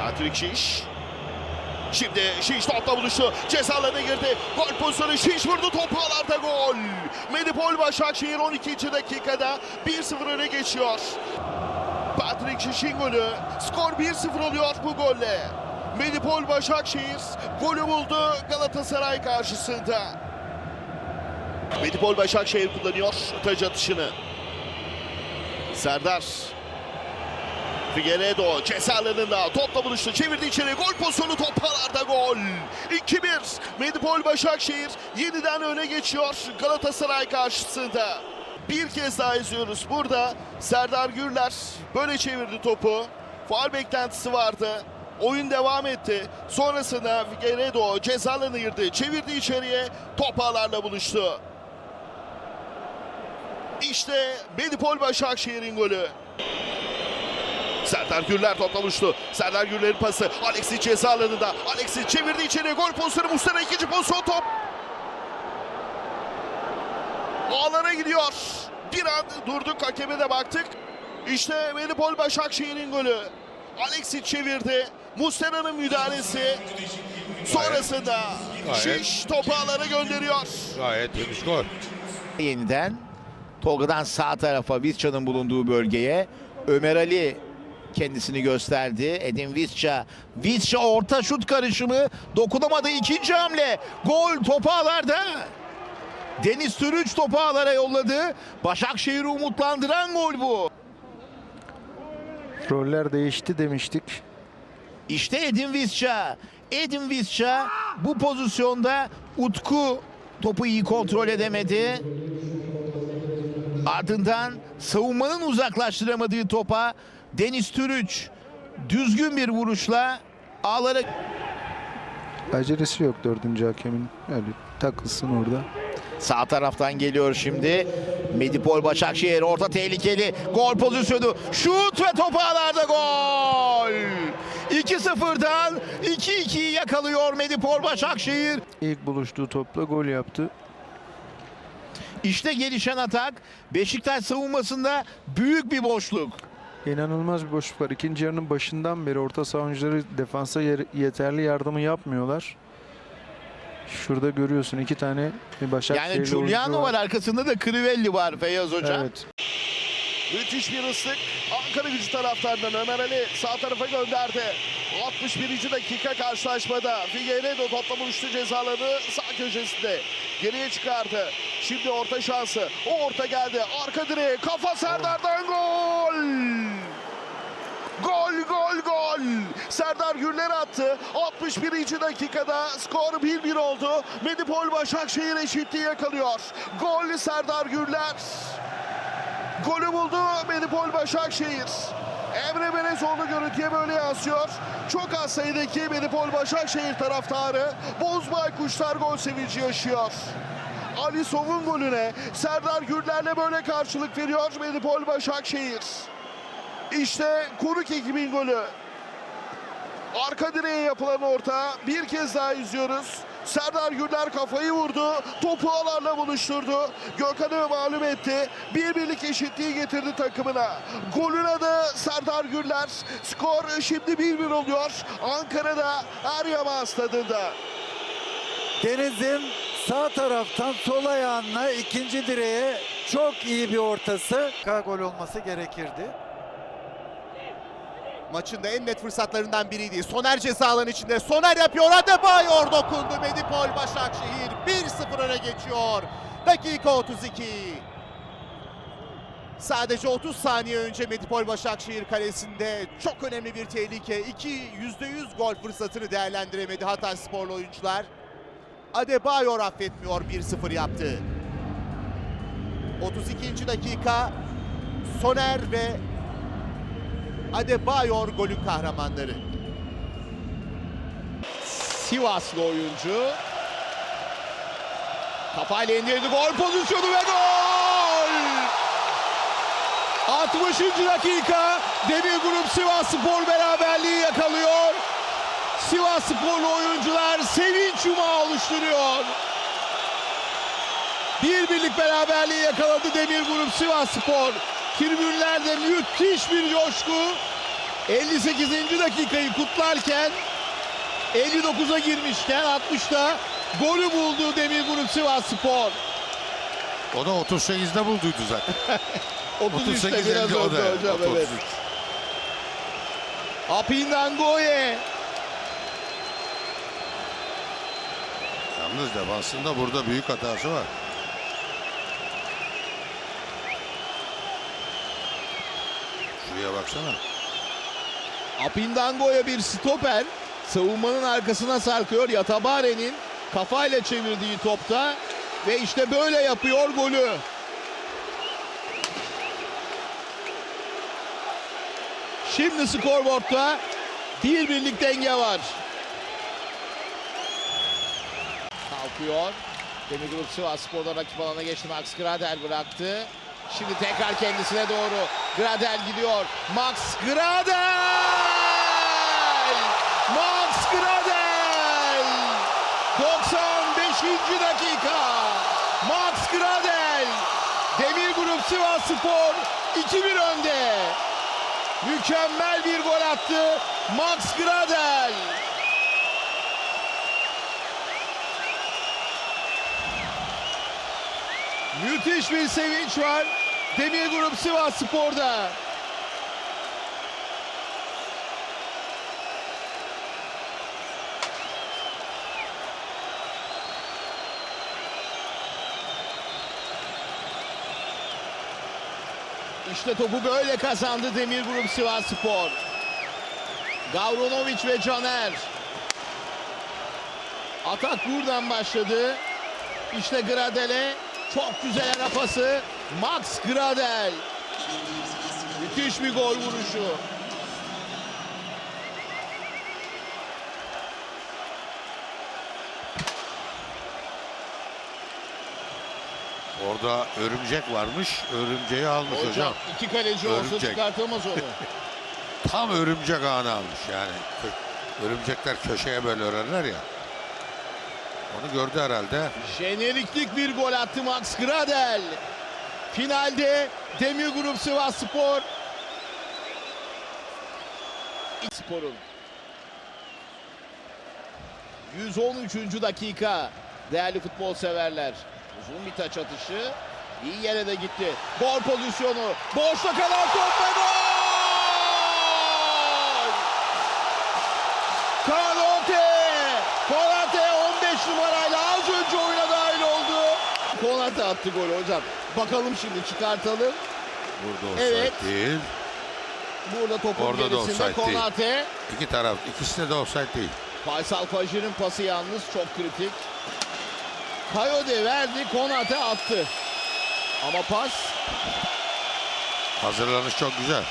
Patrick Şiş. Şimdi Şiş topla buluştu. Cezalarına girdi. Gol pozisyonu Şiş vurdu. Top ağlarda gol. Medipol Başakşehir 12. dakikada 1-0 öne geçiyor. Patrick Şiş'in golü. Skor 1-0 oluyor bu golle. Medipol Başakşehir golü buldu Galatasaray karşısında. Medipol Başakşehir kullanıyor taç atışını. Serdar. Figueiredo ceza alanında topla buluştu. Çevirdi içeri. Gol pozisyonu topalarda gol. 2-1. Medipol Başakşehir yeniden öne geçiyor Galatasaray karşısında. Bir kez daha izliyoruz. Burada Serdar Gürler böyle çevirdi topu. Faal beklentisi vardı. Oyun devam etti. Sonrasında Figueiredo ceza girdi. Çevirdi içeriye. Top ağlarla buluştu. İşte Medipol Başakşehir'in golü. Serdar Gürler topla buluştu. Serdar Gürler'in pası. Alexis ceza alanında. Alexis çevirdi içeri. Gol pozisyonu Muslera ikinci pozisyon top. Ağlara gidiyor. Bir an durduk hakeme de baktık. İşte Medipol Başakşehir'in golü. Alexis çevirdi. Muslera'nın müdahalesi. Sonrasında Gayet. Şiş topu ağlara gönderiyor. Gayet temiz gol. Yeniden Tolga'dan sağ tarafa Visca'nın bulunduğu bölgeye Ömer Ali kendisini gösterdi. Edin Visca. Visca orta şut karışımı. Dokunamadı ikinci hamle. Gol topu ağlarda. Deniz Türüç topu ağlara yolladı. Başakşehir'i umutlandıran gol bu. Roller değişti demiştik. İşte Edin Visca. Edin Visca bu pozisyonda Utku topu iyi kontrol edemedi. Ardından savunmanın uzaklaştıramadığı topa Deniz Türüç düzgün bir vuruşla ağlara Acelesi yok dördüncü hakemin. Öyle takılsın orada. Sağ taraftan geliyor şimdi. Medipol Başakşehir orta tehlikeli. Gol pozisyonu. Şut ve top ağlarda gol. 2-0'dan 2-2'yi yakalıyor Medipol Başakşehir. İlk buluştuğu topla gol yaptı. İşte gelişen atak. Beşiktaş savunmasında büyük bir boşluk. İnanılmaz bir boşluk var. İkinci yarının başından beri orta saha oyuncuları defansa yer- yeterli yardımı yapmıyorlar. Şurada görüyorsun iki tane Başakşehirli Yani Giuliano oyuncu var arkasında da Crivelli var Feyyaz Hoca. Evet. Müthiş bir ıslık. Ankara gücü taraftarından Ömer Ali sağ tarafa gönderdi. 61. dakika karşılaşmada. Figueiredo topla buluştu cezalarını sağ köşesinde. Geriye çıkardı. Şimdi orta şansı. O orta geldi. Arka direğe kafa Serdar'dan gol. Gol gol gol. Gürler attı. 61. dakikada skor 1-1 oldu. Medipol Başakşehir eşitliği yakalıyor. Gol Serdar Gürler. Golü buldu Medipol Başakşehir. Emre Belezoğlu görüntüye böyle yansıyor. Çok az sayıdaki Medipol Başakşehir taraftarı Bozbay Kuşlar gol sevinci yaşıyor. Ali Sov'un golüne Serdar Gürler'le böyle karşılık veriyor Medipol Başakşehir. İşte Konuk ekibin golü. Arka direğe yapılan orta bir kez daha izliyoruz. Serdar Gürler kafayı vurdu. Topu alarla buluşturdu. Gökhan'ı mağlup etti. Bir birlik eşitliği getirdi takımına. Golün adı Serdar Gürler. Skor şimdi 1-1 oluyor. Ankara'da Eryaman stadında. Deniz'in sağ taraftan sol ayağına ikinci direğe çok iyi bir ortası. Gol olması gerekirdi. Maçın da en net fırsatlarından biriydi. Soner ceza alanı içinde. Soner yapıyor. Adebayor dokundu. Medipol Başakşehir 1-0 öne geçiyor. Dakika 32. Sadece 30 saniye önce Medipol Başakşehir kalesinde çok önemli bir tehlike. İki %100 gol fırsatını değerlendiremedi Hatay sporlu oyuncular. Adebayor affetmiyor 1-0 yaptı. 32. dakika Soner ve Adebayor golün kahramanları. Sivaslı oyuncu. Kafayla indirdi gol pozisyonu ve gol! 60. dakika Demir Grup Sivas Spor beraberliği yakalıyor. Sivas Sporlu oyuncular sevinç yumağı oluşturuyor. Bir birlik beraberliği yakaladı Demir Grup Sivas Spor. Tribünlerde müthiş bir coşku. 58. dakikayı kutlarken 59'a girmişken 60'ta golü buldu Demir Grup Sivas Spor. O da 38'de bulduydu zaten. 33'te 38 biraz elde o önce da. hocam evet. 33. Apindangoye. Yalnız defansında burada büyük hatası var. Şuraya baksana. Apindango'ya bir stoper savunmanın arkasına sarkıyor. Yatabare'nin kafayla çevirdiği topta ve işte böyle yapıyor golü. Şimdi skorboardta bir birlik denge var. Kalkıyor. Demir Grup Sivas Spor'da rakip alana geçti. Max Gradel bıraktı. Şimdi tekrar kendisine doğru. Gradel gidiyor. Max Gradel! Max Gradel! 95. dakika. Max Gradel! Demir Grup Sivas Spor 2-1 önde. Mükemmel bir gol attı. Max Gradel. Müthiş bir sevinç var. Demir Grup Sivas Spor'da. İşte topu böyle kazandı Demir Grup Sivas Spor. Gavronovic ve Caner. Atak buradan başladı. İşte Gradel'e çok güzel ara pası. Max Gradel. Müthiş bir gol vuruşu. Orada örümcek varmış. Örümceği almış hocam. Hocam iki kaleci olsa Örümcek. çıkartamaz onu. Tam örümcek ağını almış yani. Örümcekler köşeye böyle örerler ya. Onu gördü herhalde. Jeneriklik bir gol attı Max Gradel. Finalde Demir Grup Sivas Spor. Spor'un 113. dakika değerli futbol severler. Uzun bir taç atışı. İyi yere de gitti. Gol pozisyonu. Boşta kalan top ve gol! Konate! Konate 15 numarayla az önce oyuna dahil oldu. Konate attı golü hocam. Bakalım şimdi çıkartalım. Burada offside Evet. değil. Burada topun Orada da gerisinde değil. Konate. İki taraf ikisi de offside değil. Faysal Fajir'in pası yalnız çok kritik. Kayode verdi, Konate attı. Ama pas Hazırlanış çok güzel.